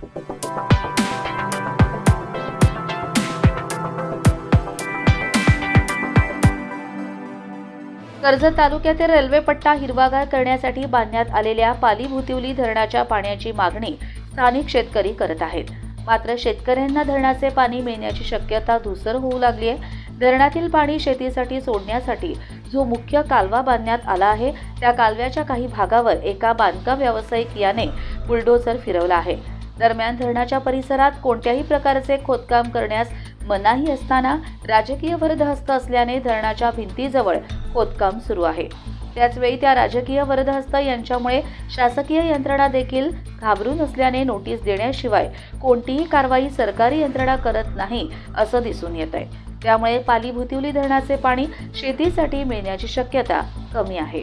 कर्जत तालुक्यातील रेल्वे पट्टा हिरवागार करण्यासाठी बांधण्यात आलेल्या पालीभुतिवली धरणाच्या पाण्याची मागणी स्थानिक शेतकरी करत आहेत. मात्र शेतकऱ्यांना धरणाचे पाणी मिळण्याची शक्यता धुसर होऊ लागली आहे. धरणातील पाणी शेतीसाठी सोडण्यासाठी जो मुख्य कालवा बांधण्यात आला आहे त्या कालव्याच्या काही भागावर एका बांधकाम व्यावसायिक याने बुलडोझर फिरवला आहे. दरम्यान धरणाच्या परिसरात कोणत्याही प्रकारचे खोदकाम करण्यास मनाही असताना राजकीय वरदहस्त असल्याने धरणाच्या भिंतीजवळ खोदकाम सुरू आहे. त्याचवेळी त्या राजकीय वरदहस्त यांच्यामुळे शासकीय यंत्रणा देखील घाबरून असल्याने नोटीस देण्याशिवाय कोणतीही कारवाई सरकारी यंत्रणा करत नाही असं दिसून येत आहे. त्यामुळे पाली भुतिवली धरणाचे पाणी शेतीसाठी मिळण्याची शक्यता कमी आहे.